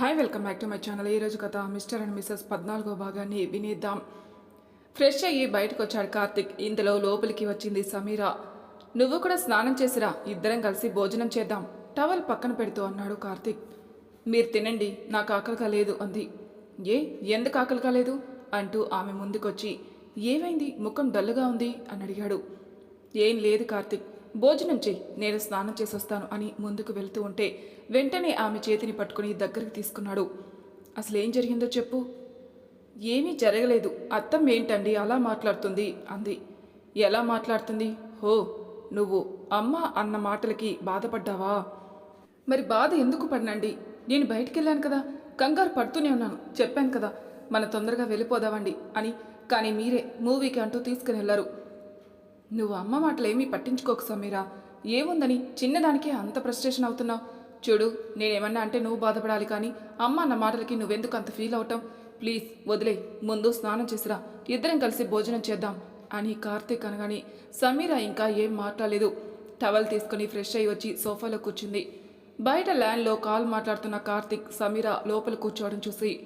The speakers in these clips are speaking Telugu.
Hi welcome back to my channel. ఈరోజు కథ మిస్టర్ అండ్ మిస్సెస్ పద్నాలుగో భాగాన్ని వినేద్దాం. ఫ్రెష్ అయ్యి బయటకు వచ్చాడు కార్తిక్. ఇంతలో లోపలికి వచ్చింది సమీరా. నువ్వు కూడా స్నానం చేసిరా? ఇద్దరం కలిసి భోజనం చేద్దాం. టవల్ పక్కన పెడుతూ అన్నాడు కార్తిక్. మీరు తినండి నాకు ఆకలిగా లేదు అంది. ఏ? ఎందుకు ఆకలిగా లేదు? అంటూ ఆమె ముందుకొచ్చి ఏమైంది? ముఖం డల్లుగా ఉంది అని అడిగాడు. ఏం లేదు కార్తిక్. భోజనం చెయ్యి నేను స్నానం చేసొస్తాను అని ముందుకు వెళ్తూ ఉంటే వెంటనే ఆమె చేతిని పట్టుకుని దగ్గరికి తీసుకున్నాడు. అసలు ఏం జరిగిందో చెప్పు. ఏమీ జరగలేదు. అత్తం ఏంటండి? అలా మాట్లాడుతుంది అంది. ఎలా మాట్లాడుతుంది? హో నువ్వు అమ్మ అన్న మాటలకి బాధపడ్డావా? మరి బాధ ఎందుకు పడినండి? నేను బయటికి వెళ్ళాను కదా. కంగారు పడుతూనే ఉన్నాను. చెప్పాను కదా మన తొందరగా వెళ్ళిపోదామండి అని. కానీ మీరే మూవీకి అంటూ తీసుకుని వెళ్ళారు నువ్వు అమ్మ మాటలు పట్టించుకోకు సమీరా. ఏముందని చిన్నదానికే అంత ఫ్రస్ట్రేషన్ అవుతున్నావు. చూడు నేనేమన్నా అంటే నువ్వు బాధపడాలి కానీ అమ్మ అన్న మాటలకి నువ్వెందుకు అంత ఫీల్ అవటం? ప్లీజ్ వదిలే ముందు స్నానం చేసిరా. ఇద్దరం కలిసి భోజనం చేద్దాం అని కార్తీక్ అనగానే సమీర ఇంకా ఏం మాట్లాడలేదు. టవల్ తీసుకుని ఫ్రెష్ అయ్యి వచ్చి సోఫాలో కూర్చుంది. బయట ల్యాండ్లో కాల్ మాట్లాడుతున్న కార్తీక్ సమీర లోపల కూర్చోవడం చూసి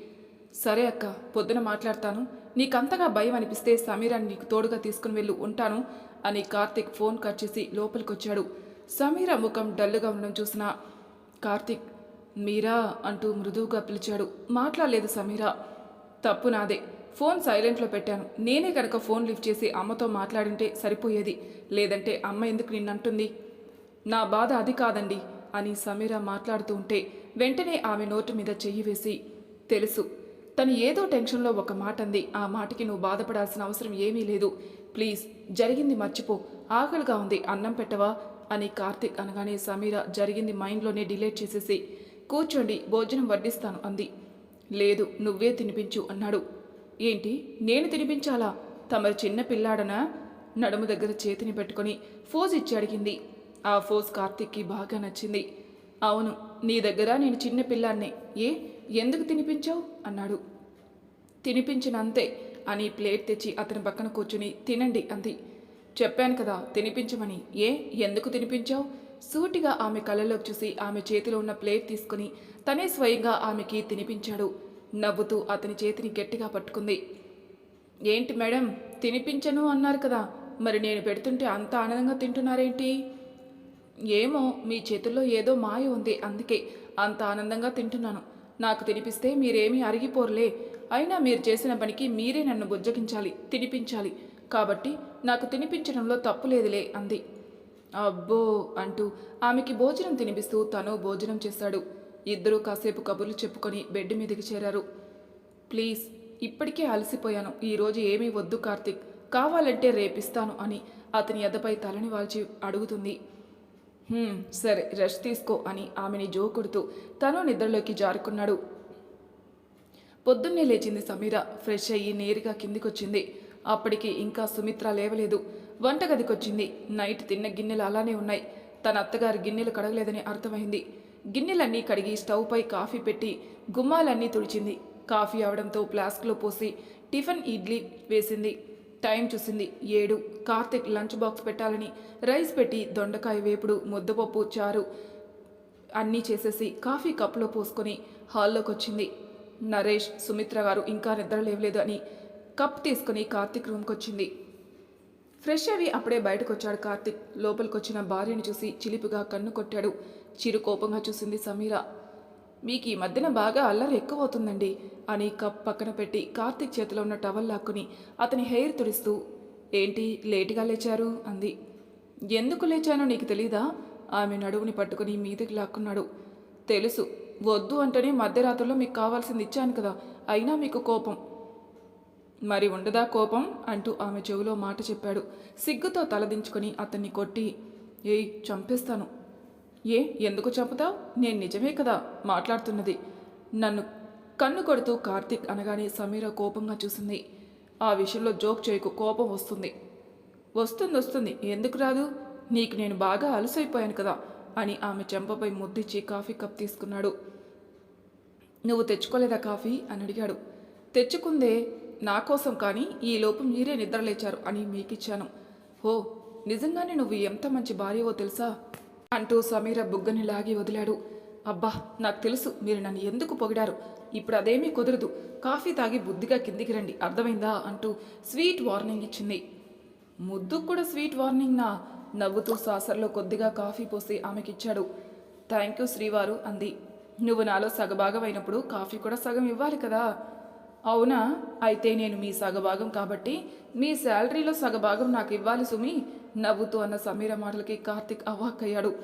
సరే అక్క పొద్దున మాట్లాడతాను. నీకంతగా భయం అనిపిస్తే సమీరాన్ని నీకు తోడుగా తీసుకుని వెళ్ళు ఉంటాను. అని కార్తిక్ ఫోన్ కట్ చేసి లోపలికొచ్చాడు. సమీర ముఖం డల్లుగా ఉండడం చూసిన కార్తిక్ మీరా? అంటూ మృదువుగా పిలిచాడు. మాట్లాడలేదు సమీర. తప్పు నాదే. ఫోన్ సైలెంట్లో పెట్టాను. నేనే కనుక ఫోన్ లిఫ్ట్ చేసి అమ్మతో మాట్లాడింటే సరిపోయేది. లేదంటే అమ్మ ఎందుకు నిన్నంటుంది? నా బాధ అది కాదండి అని సమీర మాట్లాడుతూ ఉంటే వెంటనే ఆమె నోటు మీద చెయ్యి వేసి తెలుసు. తను ఏదో టెన్షన్లో ఒక మాట అంది ఆ మాటకి నువ్వు బాధపడాల్సిన అవసరం ఏమీ లేదు. ప్లీజ్ జరిగింది మర్చిపో ఆకలిగా ఉంది అన్నం పెట్టవా? అని కార్తిక్ అనగానే సమీర జరిగింది మైండ్లోనే డిలేట్ చేసేసి కూర్చోండి భోజనం వడ్డిస్తాను అంది. లేదు నువ్వే తినిపించు అన్నాడు. ఏంటి నేను తినిపించాలా? తమరు చిన్న పిల్లాడనా? నడుము దగ్గర చేతిని పెట్టుకొని ఫోజ్ ఇచ్చి అడిగింది. ఆ ఫోజ్ కార్తిక్కి బాగా నచ్చింది. అవును నీ దగ్గర నేను చిన్న పిల్లాన్నే ఏ ఎందుకు తినిపించావు? అన్నాడు. తినిపించినంతే అని ప్లేట్ తెచ్చి అతని పక్కన కూర్చుని తినండి అంది. చెప్పాను కదా తినిపించమని. ఏ? ఎందుకు తినిపించావు? సూటిగా ఆమె కళ్ళలోకి చూసి ఆమె చేతిలో ఉన్న ప్లేట్ తీసుకుని తనే స్వయంగా ఆమెకి తినిపించాడు. నవ్వుతూ అతని చేతిని గట్టిగా పట్టుకుంది. ఏంటి మేడం తినిపించను అన్నారు కదా మరి నేను పెడుతుంటే అంత ఆనందంగా తింటున్నారేంటి? ఏమో మీ చేతుల్లో ఏదో మాయ ఉంది అందుకే అంత ఆనందంగా తింటున్నాను. నాకు తినిపిస్తే మీరేమీ అరిగిపోరులే. అయినా మీరు చేసిన పనికి మీరే నన్ను బుజ్జగించాలి తినిపించాలి. కాబట్టి నాకు తినిపించడంలో తప్పు లేదులే అంది. అబ్బో అంటూ ఆమెకి భోజనం తినిపిస్తూ తను భోజనం చేశాడు. ఇద్దరూ కాసేపు కబుర్లు చెప్పుకొని బెడ్ మీదకి చేరారు. ప్లీజ్ ఇప్పటికే అలసిపోయాను. ఈరోజు ఏమీ వద్దు కార్తిక్. కావాలంటే రేపిస్తాను అని అతని ఎదపై తలని వాల్చి అడుగుతుంది. సరే రెస్ట్ తీసుకో అని ఆమెని జో కొడుతూ తను నిద్రలోకి జారుకున్నాడు. పొద్దున్నే లేచింది సమీర. ఫ్రెష్ అయ్యి నేరుగా కిందికొచ్చింది. అప్పటికి ఇంకా సుమిత్ర లేవలేదు. వంటగదికొచ్చింది. నైట్ తిన్న గిన్నెలు అలానే ఉన్నాయి. తన అత్తగారి గిన్నెలు కడగలేదని అర్థమైంది. గిన్నెలన్నీ కడిగి స్టవ్ పై కాఫీ పెట్టి గుమ్మాలన్నీ తుడిచింది. కాఫీ అవడంతో ఫ్లాస్క్లో పోసి టిఫిన్ ఇడ్లీ వేసింది. టైం చూసింది ఏడు. కార్తిక్ లంచ్ బాక్స్ పెట్టాలని రైస్ పెట్టి దొండకాయ వేపుడు ముద్దపప్పు చారు అన్నీ చేసేసి కాఫీ కప్లో పోసుకొని హాల్లోకి వచ్చింది నరేష్ సుమిత్ర గారు ఇంకా నిద్ర లేవలేదు అని కప్ తీసుకుని కార్తిక్ రూమ్కి వచ్చింది. ఫ్రెష్ అవి అప్పుడే బయటకు వచ్చాడు కార్తిక్. లోపలికి వచ్చిన భార్యను చూసి చిలిపిగా కన్ను కొట్టాడు. చిరు కోపంగా చూసింది సమీర. మీకు ఈ మధ్యన బాగా అల్లరి ఎక్కువ అవుతుందండి అని కప్ పక్కన పెట్టి కార్తిక్ చేతిలో ఉన్న టవల్ లాక్కుని అతని హెయిర్ తుడిస్తూ ఏంటి లేటుగా లేచారు? అంది. ఎందుకు లేచానో నీకు తెలీదా? ఆమె నడువుని పట్టుకుని మీదకి లాక్కున్నాడు. తెలుసు వద్దు అంటేనే మధ్యరాత్రిలో మీకు కావాల్సింది ఇచ్చాను కదా అయినా మీకు కోపం. మరి ఉండదా కోపం? అంటూ ఆమె చెవిలో మాట చెప్పాడు. సిగ్గుతో తలదించుకొని అతన్ని కొట్టి ఏయ్ చంపేస్తాను. ఏ ఎందుకు చంపుతావు? నేను నిజమే కదా మాట్లాడుతున్నది. నన్ను కన్ను కొడుతూ కార్తీక్ అనగానే సమీర కోపంగా చూసింది. ఆ విషయంలో జోక్ చేయకు కోపం వస్తుంది. వస్తుంది వస్తుంది. ఎందుకు రాదు? నీకు నేను బాగా అలసైపోయాను కదా. అని ఆమె చెంపపై ముద్దిచ్చి కాఫీ కప్ తీసుకున్నాడు. నువ్వు తెచ్చుకోలేదా కాఫీ? అని అడిగాడు. తెచ్చుకుందే నా కోసం కానీ ఈ లోపు మీరే నిద్రలేచారు అని మీకిచ్చాను. ఓ నిజంగానే నువ్వు ఎంత మంచి భార్యవో తెలుసా? అంటూ సమీర బుగ్గని లాగి వదిలాడు. అబ్బా నాకు తెలుసు మీరు నన్ను ఎందుకు పొగిడారు? ఇప్పుడు అదేమీ కుదరదు. కాఫీ తాగి బుద్ధిగా కిందికి రండి. అర్థమైందా? అంటూ స్వీట్ వార్నింగ్ ఇచ్చింది. ముద్దుకు కూడా స్వీట్ వార్నింగ్నా? నవ్వుతూ సాసర్లో కొద్దిగా కాఫీ పోసి ఆమెకిచ్చాడు. థ్యాంక్ యూ శ్రీవారు అంది. నువ్వు నాలో సగభాగం అయినప్పుడు కాఫీ కూడా సగం ఇవ్వాలి కదా? అవునా? అయితే నేను మీ సగభాగం కాబట్టి మీ శాలరీలో సగభాగం నాకు ఇవ్వాలి సుమి నవ్వుతూ అన్న సమీర మాటలకి కార్తిక్ అవాక్కయ్యాడు.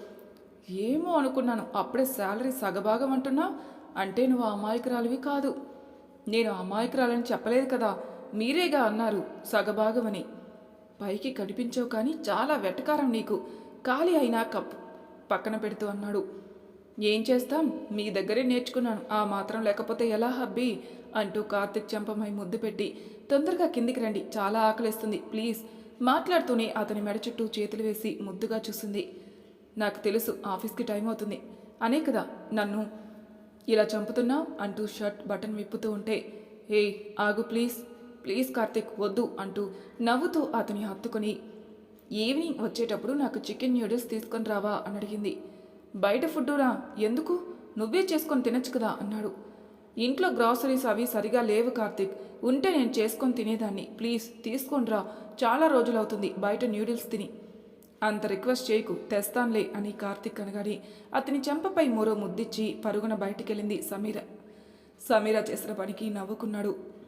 ఏమో అనుకున్నాను అప్పుడే శాలరీ సగభాగం అంటున్నా? అంటే నువ్వు అమాయకురాలివి కాదు. నేను అమాయకురాలని చెప్పలేదు కదా మీరేగా అన్నారు సగభాగమని. పైకి కనిపించవు కానీ చాలా వెటకారం నీకు. ఖాళీ అయినా కప్ పక్కన పెడుతూ అన్నాడు. ఏం చేస్తాం? మీ దగ్గరే నేర్చుకున్నాను. ఆ మాత్రం లేకపోతే ఎలా హబ్బీ? అంటూ కార్తిక్ చెంపమై ముద్దు పెట్టి తొందరగా కిందికి రండి. చాలా ఆకలిస్తుంది. ప్లీజ్. మాట్లాడుతూనే అతని మెడ చుట్టూ చేతులు వేసి ముద్దుగా చూసింది. నాకు తెలుసు ఆఫీస్కి టైం అవుతుంది. అనే కదా నన్ను. ఇలా చంపుతున్నా అంటూ షర్ట్ బటన్ విప్పుతూ ఉంటే ఏ ఆగు ప్లీజ్. ప్లీజ్ కార్తిక్ వద్దు అంటూ నవ్వుతూ అతని హత్తుకొని ఈవినింగ్ వచ్చేటప్పుడు నాకు చికెన్ న్యూడిల్స్ తీసుకొని రావా? అని అడిగింది. బయట ఫుడ్డురా ఎందుకు? నువ్వే చేసుకొని తినచ్చు కదా అన్నాడు. ఇంట్లో గ్రాసరీస్ అవి సరిగా లేవు కార్తిక్. ఉంటే నేను చేసుకొని తినేదాన్ని. ప్లీజ్ తీసుకొని రా. చాలా రోజులవుతుంది బయట న్యూడిల్స్ తిని. అంత రిక్వెస్ట్ చేయకు. తెస్తాన్లే అని కార్తిక్ అనగాని అతని చెంపపై మరో ముద్దిచ్చి పరుగున బయటికెళ్ళింది సమీర. సమీర చేసిన పనికి నవ్వుకున్నాడు.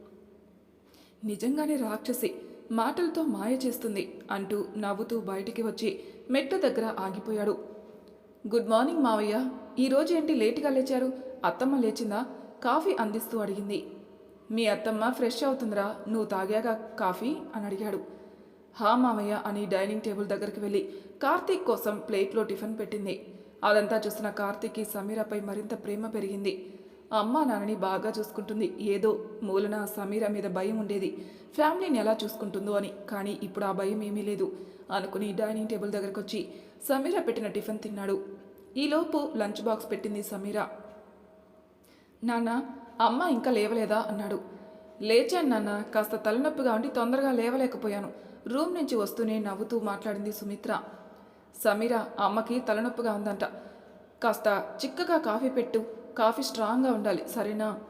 నిజంగానే రాక్షసి మాటలతో మాయ చేస్తుంది అంటూ నవ్వుతూ బయటికి వచ్చి మెట్టు దగ్గర ఆగిపోయాడు. గుడ్ మార్నింగ్ మావయ్య. ఈరోజు ఏంటి లేటుగా లేచారు? అత్తమ్మ లేచిందా? కాఫీ అందిస్తూ అడిగింది. మీ అత్తమ్మ ఫ్రెష్ అవుతుందిరా నువ్వు తాగాక కాఫీ? అని అడిగాడు. హా మావయ్య అని డైనింగ్ టేబుల్ దగ్గరికి వెళ్ళి కార్తీక్ కోసం ప్లేట్లో టిఫిన్ పెట్టింది. అదంతా చూసిన కార్తీక్కి సమీరపై మరింత ప్రేమ పెరిగింది. అమ్మ నాన్నని బాగా చూసుకుంటుంది. ఏదో మూలన సమీర మీద భయం ఉండేది. ఫ్యామిలీని ఎలా చూసుకుంటుందో అని. కానీ ఇప్పుడు ఆ భయం ఏమీ లేదు. అనుకుని డైనింగ్ టేబుల్ దగ్గరకు వచ్చి సమీర పెట్టిన టిఫిన్ తిన్నాడు. ఈలోపు లంచ్ బాక్స్ పెట్టింది సమీర. నాన్న అమ్మ ఇంకా లేవలేదా? అన్నాడు. లేచాను నాన్న. కాస్త తలనొప్పిగా ఉండి తొందరగా లేవలేకపోయాను. రూమ్ నుంచి వస్తూనే నవ్వుతూ మాట్లాడింది సుమిత్ర. సమీర అమ్మకి తలనొప్పిగా ఉందంట. కాస్త చిక్కగా కాఫీ పెట్టు. కాఫీ స్ట్రాంగ్గా ఉండాలి. సరేనా?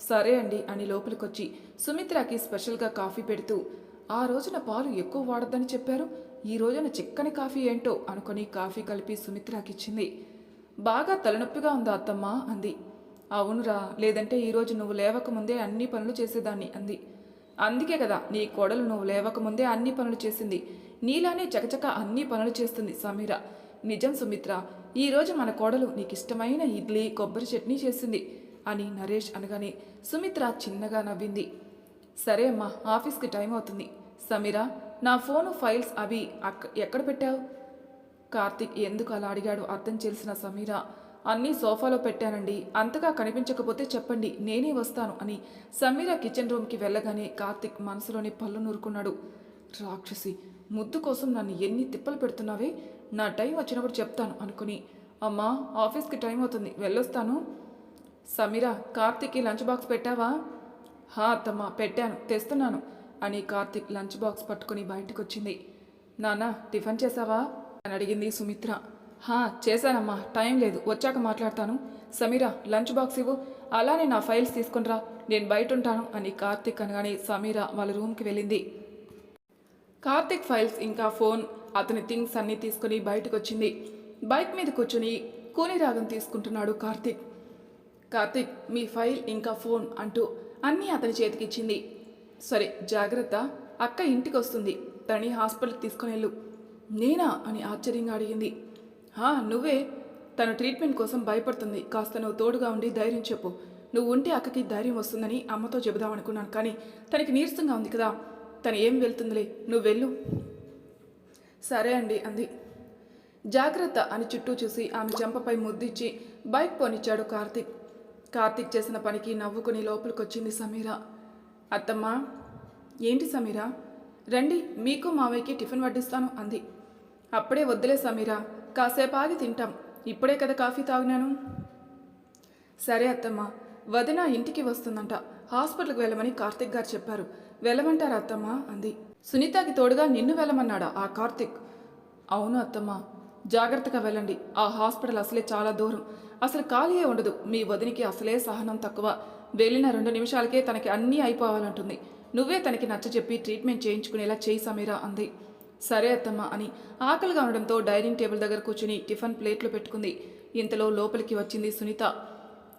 సరే అండి అని లోపలికొచ్చి సుమిత్రకి స్పెషల్గా కాఫీ పెడుతూ ఆ రోజున పాలు ఎక్కువ వాడద్దని చెప్పారు. ఈ రోజున చిక్కని కాఫీ ఏంటో అనుకొని కాఫీ కలిపి సుమిత్రాకిచ్చింది బాగా తలనొప్పిగా ఉందా అత్తమ్మ? అంది. అవునురా లేదంటే ఈరోజు నువ్వు లేవకముందే అన్ని పనులు చేసేదాన్ని అంది. అందుకే కదా నీ కోడలు నువ్వు లేవకముందే అన్ని పనులు చేసింది. నీలానే చకచక అన్ని పనులు చేస్తుంది సమీర. నిజం సుమిత్ర ఈరోజు మన కోడలు నీకు ఇష్టమైన ఇడ్లీ కొబ్బరి చట్నీ చేసింది అని నరేష్ అనగానే సుమిత్ర చిన్నగా నవ్వింది. సరే అమ్మా ఆఫీస్కి టైం అవుతుంది. సమీర నా ఫోను ఫైల్స్ అవి అక్క ఎక్కడ పెట్టావు? కార్తిక్ ఎందుకు అలా అడిగాడు అర్థం చేసిన సమీర. అన్నీ సోఫాలో పెట్టానండి. అంతగా కనిపించకపోతే చెప్పండి నేనే వస్తాను అని సమీర కిచెన్ రూమ్కి వెళ్ళగానే కార్తిక్ మనసులోని పళ్ళు నూరుకున్నాడు. రాక్షసి ముద్దు కోసం నన్ను ఎన్ని తిప్పలు పెడుతున్నావే? నా టైం వచ్చినప్పుడు చెప్తాను అనుకుని. అమ్మా ఆఫీస్కి టైం అవుతుంది వెళ్ళొస్తాను. సమీరా కార్తిక్కి లంచ్ బాక్స్ పెట్టావా? హా అత్తమ్మ పెట్టాను తెస్తున్నాను అని కార్తిక్ లంచ్ బాక్స్ పట్టుకుని బయటకు వచ్చింది నాన్న టిఫిన్ చేసావా అని అడిగింది సుమిత్ర. హా చేశానమ్మా టైం లేదు వచ్చాక మాట్లాడతాను. సమీరా లంచ్ బాక్స్ ఇవ్వు అలానే నా ఫైల్స్ తీసుకునిరా నేను బయట ఉంటాను అని కార్తిక్ అనగానే సమీరా వాళ్ళ రూమ్కి వెళ్ళింది. కార్తిక్ ఫైల్స్ ఇంకా ఫోన్ అతని థింగ్స్ అన్నీ తీసుకుని బయటకు వచ్చింది బైక్ మీద కూర్చుని కూని రాగం తీసుకుంటున్నాడు కార్తిక్. కార్తిక్ మీ ఫైల్ ఇంకా ఫోన్ అంటూ అన్నీ అతని చేతికిచ్చింది. సరే జాగ్రత్త అక్క ఇంటికి వస్తుంది తనని హాస్పిటల్కి తీసుకుని వెళ్ళు. నేనా? అని ఆశ్చర్యంగా అడిగింది. హా నువ్వే? తన ట్రీట్మెంట్ కోసం భయపడుతుంది. కాస్త నువ్వు తోడుగా ఉండి ధైర్యం చెప్పు. నువ్వు ఉంటే అక్కకి ధైర్యం వస్తుందని అమ్మతో చెబుదామనుకున్నాను కానీ తనకి నీరసంగా ఉంది కదా. తను ఏం వెళ్తుందిలే నువ్వు వెళ్ళు. సరే అండి అంది. జాగ్రత్త అని చుట్టూ చూసి ఆమె చెంపపై ముద్దిచ్చి బైక్ పోనిచ్చాడు కార్తిక్. కార్తిక్ చేసిన పనికి నవ్వుకుని లోపలికొచ్చింది సమీర. అత్తమ్మ ఏంటి సమీర? రండి మీకు మావయ్యకి టిఫిన్ వడ్డిస్తాను అంది. అప్పుడే వద్దులే సమీర కాసేపు ఆగి తింటాం. ఇప్పుడే కదా కాఫీ తాగినాను. సరే అత్తమ్మ వదిన ఇంటికి వస్తుందంట. హాస్పిటల్కి వెళ్ళమని కార్తిక్ గారు చెప్పారు. వెళ్ళమంటారా అత్తమ్మ? అంది. సునీతకి తోడుగా నిన్ను వెళ్ళమన్నాడా ఆ కార్తిక్? అవును అత్తమ్మ. జాగ్రత్తగా వెళ్ళండి. ఆ హాస్పిటల్ అసలే చాలా దూరం. అసలు ఖాళీయే ఉండదు. మీ వదినికి అసలే సహనం తక్కువ. వెళ్ళిన రెండు నిమిషాలకే తనకి అన్నీ అయిపోవాలంటుంది. నువ్వే తనకి నచ్చచెప్పి ట్రీట్మెంట్ చేయించుకునేలా చేయి సమీరా అంది. సరే అత్తమ్మ అని ఆకలిగా ఉండడంతో డైనింగ్ టేబుల్ దగ్గర కూర్చుని టిఫిన్ ప్లేట్లో పెట్టుకుంది. ఇంతలో లోపలికి వచ్చింది సునీత.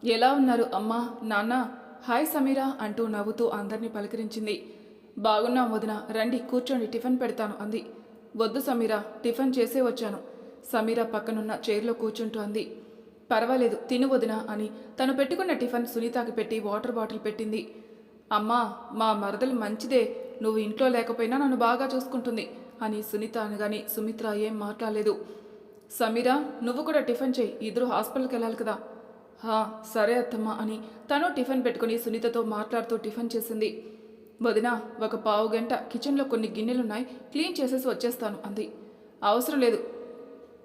ఎలా ఉన్నారు అమ్మా నాన్న? హాయ్ సమీరా అంటూ నవ్వుతూ అందరినీ పలకరించింది. బాగున్నాం వదిన రండి కూర్చోండి టిఫిన్ పెడతాను అంది. వద్దు సమీరా టిఫిన్ చేసే వచ్చాను. సమీరా పక్కనున్న చైర్లో కూర్చుంటూ అంది. పర్వాలేదు తిను వదిన అని తను పెట్టుకున్న టిఫిన్ సునీతకి పెట్టి వాటర్ బాటిల్ పెట్టింది. అమ్మా మా మరదలు మంచిదే నువ్వు ఇంట్లో లేకపోయినా నన్ను బాగా చూసుకుంటుంది అని సునీత అనగానే సుమిత్ర ఏం మాట్లాడలేదు. సమీరా నువ్వు కూడా టిఫిన్ చేయి ఇద్దరు హాస్పిటల్కి వెళ్ళాలి కదా. హా సరే అత్తమ్మ అని తను టిఫిన్ పెట్టుకుని సునీతతో మాట్లాడుతూ టిఫిన్ చేసింది. వదిన ఒక పావు గంట కిచెన్లో కొన్ని గిన్నెలున్నాయి క్లీన్ చేసేసి వచ్చేస్తాను అంది. అవసరం లేదు.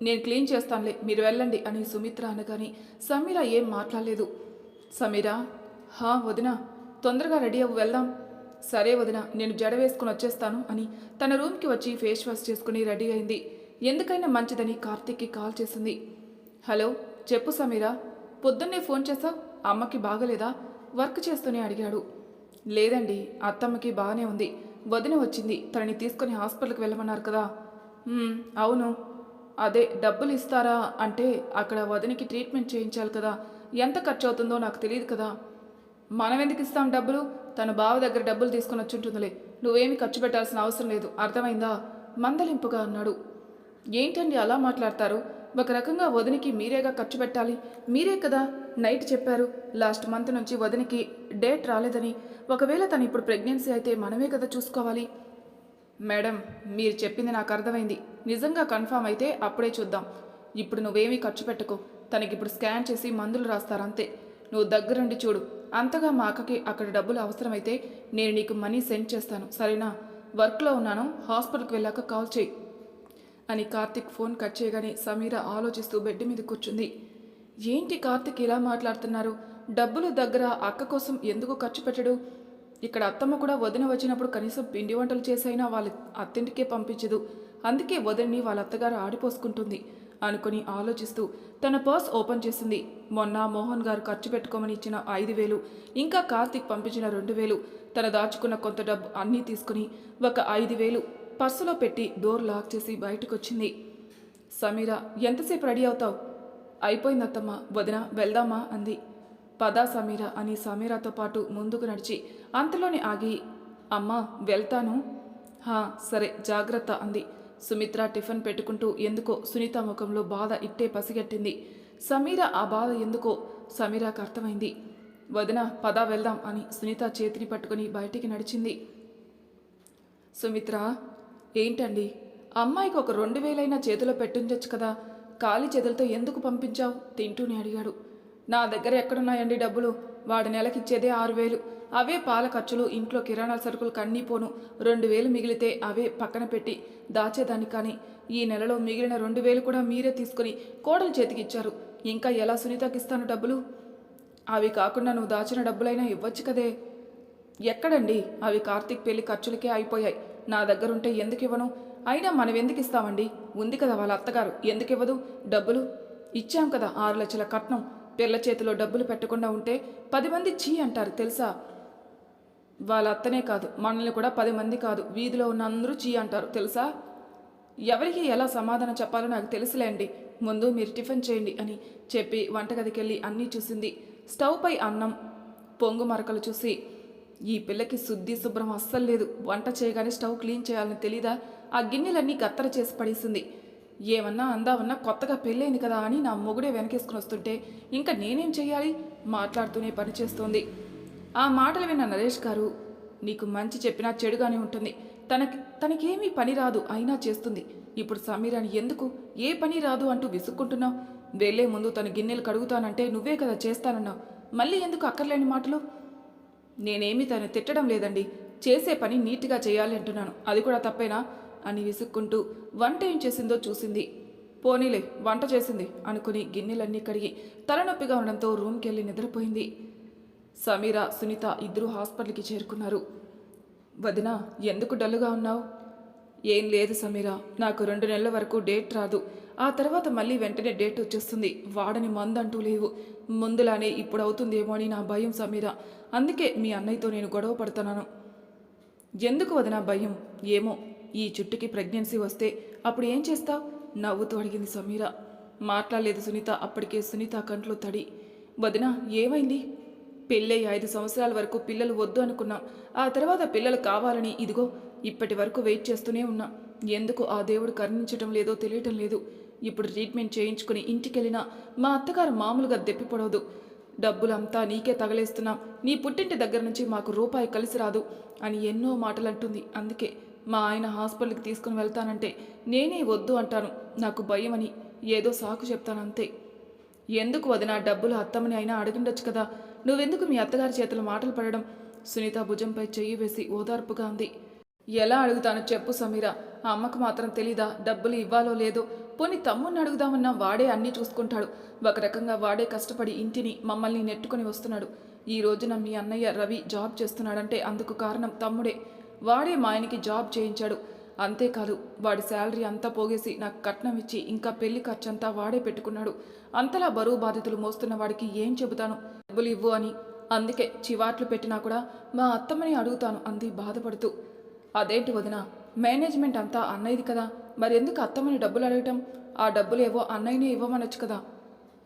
నేను క్లీన్ చేస్తానులే మీరు వెళ్ళండి అని సుమిత్ర అనగాని సమీర ఏం మాట్లాడలేదు. సమీరా హా వదిన తొందరగా రెడీ అవ్వు వెళ్దాం. సరే వదిన నేను జడ వేసుకుని వచ్చేస్తాను అని తన రూమ్కి వచ్చి ఫేస్ వాష్ చేసుకుని రెడీ అయింది. ఎందుకైనా మంచిదని కార్తీక్కి కాల్ చేసింది. హలో చెప్పు సమీరా. పొద్దున్నే ఫోన్ చేసావు అమ్మకి బాగలేదా? వర్క్ చేస్తూనే అడిగాడు. లేదండి అత్తమ్మకి బాగానే ఉంది. వదిన వచ్చింది. తనని తీసుకొని హాస్పిటల్కి వెళ్ళమన్నారు కదా. అవును. అదే డబ్బులు ఇస్తారా అంటే అక్కడ వదినకి ట్రీట్మెంట్ చేయించాలి కదా. ఎంత ఖర్చు అవుతుందో నాకు తెలియదు కదా. మనం ఎందుకు ఇస్తాం డబ్బులు? తన బావ దగ్గర డబ్బులు తీసుకొని వచ్చి ఉంటుందిలే నువ్వేమి ఖర్చు పెట్టాల్సిన అవసరం లేదు. అర్థమైందా? మందలింపుగా అన్నాడు. ఏంటండి అలా మాట్లాడతారు? ఒక రకంగా వదినికి మీరేగా ఖర్చు పెట్టాలి? మీరే కదా నైట్ చెప్పారు. లాస్ట్ మంత్ నుంచి వదినికి డేట్ రాలేదని. ఒకవేళ తను ఇప్పుడు ప్రెగ్నెన్సీ అయితే మనమే కదా చూసుకోవాలి. మేడం మీరు చెప్పింది నాకు అర్థమైంది. నిజంగా కన్ఫామ్ అయితే అప్పుడే చూద్దాం. ఇప్పుడు నువ్వేమీ ఖర్చు పెట్టుకో. తనకి ఇప్పుడు స్కాన్ చేసి మందులు రాస్తారంతే నువ్వు దగ్గరుండి చూడు. అంతగా మా అక్కకి అక్కడ డబ్బులు అవసరమైతే నేను నీకు మనీ సెండ్ చేస్తాను. సరేనా? వర్క్లో ఉన్నాను. హాస్పిటల్కి వెళ్ళాక కాల్ చేయి. అని కార్తిక్ ఫోన్ కట్ చేయగానే సమీర ఆలోచిస్తూ బెడ్ మీద కూర్చుంది. ఏంటి కార్తిక్ ఇలా మాట్లాడుతున్నారు? డబ్బులు దగ్గర అక్క కోసం ఎందుకు ఖర్చు పెట్టడు? ఇక్కడ అత్తమ్మ కూడా వదిన వచ్చినప్పుడు కనీసం పిండి వంటలు చేసైనా వాళ్ళ అత్తింటికే పంపించదు. అందుకే వదిన్ని వాళ్ళ అత్తగారు ఆడిపోసుకుంటుంది అనుకుని ఆలోచిస్తూ తన పర్స్ ఓపెన్ చేసింది. మొన్న మోహన్ గారు ఖర్చు పెట్టుకోమని ఇచ్చిన ఐదు వేలు ఇంకా కార్తిక్ పంపించిన రెండు వేలు తన దాచుకున్న కొంత డబ్బు అన్నీ తీసుకుని ఒక ఐదు వేలు పర్సులో పెట్టి డోర్ లాక్ చేసి బయటకు వచ్చింది సమీర ఎంతసేపు రెడీ అవుతావు? అయిపోయింది అత్తమ్మ వదిన వెళ్దామా? అంది. పదా సమీర అని సమీరాతో పాటు ముందుకు నడిచి అంతలోనే ఆగి అమ్మా వెళ్తాను. హా సరే జాగ్రత్త అంది. సుమిత్ర టిఫిన్ పెట్టుకుంటూ ఎందుకో సునీత ముఖంలో బాధ ఇట్టే పసిగట్టింది. సమీర ఆ బాధ ఎందుకో సమీరాకు అర్థమైంది. వదిన పదా వెళ్దాం అని సునీత చేతిని పట్టుకుని బయటికి నడిచింది. సుమిత్ర ఏంటండి? అమ్మాయికి ఒక రెండు వేలైనా చేతిలో పెట్టుండొచ్చు కదా. ఖాళీ చేతులతో ఎందుకు పంపించావు? తింటూనే అడిగాడు. నా దగ్గర ఎక్కడున్నాయండి డబ్బులు? వాడి నెలకిచ్చేదే ఆరు వేలు. అవే పాల ఖర్చులు ఇంట్లో కిరాణా సరుకులు కన్నీపోను. రెండు వేలు మిగిలితే అవే పక్కన పెట్టి దాచేదాన్ని కానీ ఈ నెలలో మిగిలిన రెండు వేలు కూడా మీరే తీసుకుని కోడలు చేతికిచ్చారు. ఇంకా ఎలా సునీతకిస్తాను డబ్బులు? అవి కాకుండా నువ్వు దాచిన డబ్బులైనా ఇవ్వచ్చు కదే. ఎక్కడండి? అవి కార్తీక్ పెళ్ళి ఖర్చులకే అయిపోయాయి. నా దగ్గరుంటే ఎందుకు ఇవ్వను అయినా మనం ఎందుకు ఇస్తామండి ఉంది కదా వాళ్ళ అత్తగారు. ఎందుకు ఇవ్వదు డబ్బులు? ఇచ్చాం కదా ఆరు లక్షల కట్నం. పిల్ల చేతిలో డబ్బులు పెట్టకుండా ఉంటే పది మంది చీ అంటారు తెలుసా? వాళ్ళ అత్తనే కాదు మనల్ని కూడా పది మంది కాదు. వీధిలో ఉన్న అందరూ చీ అంటారు తెలుసా? ఎవరికి ఎలా సమాధానం చెప్పాలో నాకు తెలుసులేండి. ముందు మీరు టిఫిన్ చేయండి అని చెప్పి వంటగదికి వెళ్ళి అన్నీ చూసింది. స్టవ్ పై అన్నం పొంగు మరకలు చూసి ఈ పిల్లకి శుద్ధి శుభ్రం అస్సలు లేదు. వంట చేయగానే స్టవ్ క్లీన్ చేయాలని తెలీదా? ఆ గిన్నెలన్నీ గత్తర చేసి పడేసింది. ఏమన్నా అందామన్నా కొత్తగా పెళ్ళైంది కదా అని నా మొగుడే వెనకేసుకుని వస్తుంటే ఇంకా నేనేం చేయాలి మాట్లాడుతూనే పనిచేస్తోంది ఆ మాటలు విన్న నరేష్ గారు నీకు మంచి చెప్పినా చెడుగానే ఉంటుంది. తనకి తనకేమీ పని రాదు అయినా చేస్తుంది. ఇప్పుడు సమీరాని ఎందుకు? ఏ పని రాదు అంటూ విసుక్కుంటున్నావు? వెళ్ళే ముందు తన గిన్నెలు కడుగుతానంటే నువ్వే కదా చేస్తానన్నావు. మళ్ళీ ఎందుకు అక్కర్లేని మాటలు? నేనేమీ తను తిట్టడం లేదండి. చేసే పని నీట్గా చేయాలి అంటున్నాను. అది కూడా తప్పేనా? అని విసుక్కుంటూ వంట ఏం చేసిందో చూసింది. పోనీలే వంట చేసింది అనుకుని గిన్నెలన్నీ కడిగి తలనొప్పిగా ఉండడంతో రూమ్కి వెళ్ళి నిద్రపోయింది. సమీర సునీత ఇద్దరూ హాస్పిటల్కి చేరుకున్నారు. వదిన ఎందుకు డల్లుగా ఉన్నావు? ఏం లేదు సమీర నాకు రెండు నెలల వరకు డేట్ రాదు. ఆ తర్వాత మళ్ళీ వెంటనే డేట్ వచ్చేస్తుంది. వాడని మందంటూ లేవు. ముందులానే ఇప్పుడు అవుతుందేమో అని నా భయం సమీర. అందుకే మీ అన్నయ్యతో నేను గొడవ పడుతున్నాను. ఎందుకు వదిన భయం? ఏమో. ఈ చుట్టుకి ప్రెగ్నెన్సీ వస్తే అప్పుడు ఏం చేస్తావు? నవ్వుతూ అడిగింది సమీర. మాట్లాడలేదు సునీత. అప్పటికే సునీత కంట్లో తడి. వదిన ఏమైంది? పెళ్ళయి ఐదు సంవత్సరాల వరకు పిల్లలు వద్దు అనుకున్నాం. ఆ తర్వాత పిల్లలు కావాలని ఇదిగో ఇప్పటి వరకు వెయిట్ చేస్తూనే ఉన్నా. ఎందుకు ఆ దేవుడు కరుణించటం లేదో తెలియటం లేదు. ఇప్పుడు ట్రీట్మెంట్ చేయించుకుని ఇంటికెళ్ళినా మా అత్తగారు మామూలుగా దెప్పిపడవదు డబ్బులంతా నీకే తగలేస్తున్నాం. నీ పుట్టింటి దగ్గర నుంచి మాకు రూపాయి కలిసి రాదు అని ఎన్నో మాటలు అంటుంది అందుకే మా ఆయన హాస్పిటల్కి తీసుకుని వెళ్తానంటే నేనే వద్దు అంటాను. నాకు భయం అని ఏదో సాకు చెప్తానంతే. ఎందుకు వదిన డబ్బులు అత్తమ్మని అయినా అడిగిండొచ్చు కదా. నువ్వెందుకు మీ అత్తగారి చేతుల మాటలు పడడం? సునీత భుజంపై చెయ్యి వేసి ఓదార్పుగా ఉంది ఎలా అడుగుతానో చెప్పు సమీర. ఆ అమ్మకు మాత్రం తెలీదా డబ్బులు ఇవ్వాలో లేదో? పోని తమ్ముని అడుగుదామన్నా వాడే అన్నీ చూసుకుంటాడు. ఒక రకంగా వాడే కష్టపడి ఇంటిని మమ్మల్ని నెట్టుకొని వస్తున్నాడు. ఈ రోజున మీ అన్నయ్య రవి జాబ్ చేస్తున్నాడంటే అందుకు కారణం తమ్ముడే. వాడే మా ఆయనకి జాబ్ చేయించాడు. అంతేకాదు వాడి శాలరీ అంతా పోగేసి నాకు కట్నం ఇచ్చి ఇంకా పెళ్ళి ఖర్చంతా వాడే పెట్టుకున్నాడు. అంతలా బరువు బాధితులు మోస్తున్న వాడికి ఏం చెబుతాను? డబ్బులు ఇవ్వు అని. అందుకే చివాట్లు పెట్టినా కూడా మా అత్తమ్మని అడుగుతాను అంది బాధపడుతూ. అదేంటి వదినా? మేనేజ్మెంట్ అంతా అన్నయ్యది కదా. మరి ఎందుకు అత్తమ్మని డబ్బులు అడగటం? ఆ డబ్బులు ఏవో అన్నయ్యనే ఇవ్వమనొచ్చు కదా.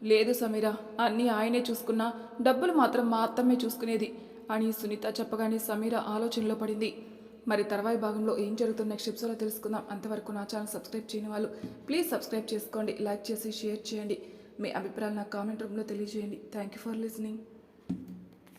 లేదు సమీర అన్నీ ఆయనే చూసుకున్నా డబ్బులు మాత్రం మా అత్తమ్మే చూసుకునేది అని సునీత చెప్పగానే సమీర ఆలోచనలో పడింది. మరి తర్వాయి భాగంలో ఏం జరుగుతున్న నెక్స్ట్ ఎపిసోడ్లో తెలుసుకుందాం. అంతవరకు నా ఛానల్ సబ్స్క్రైబ్ చేయని వాళ్ళు ప్లీజ్ సబ్స్క్రైబ్ చేసుకోండి లైక్ చేసి షేర్ చేయండి. మీ అభిప్రాయాలు నాకు కామెంట్ రూమ్లో తెలియజేయండి. Thank you for listening.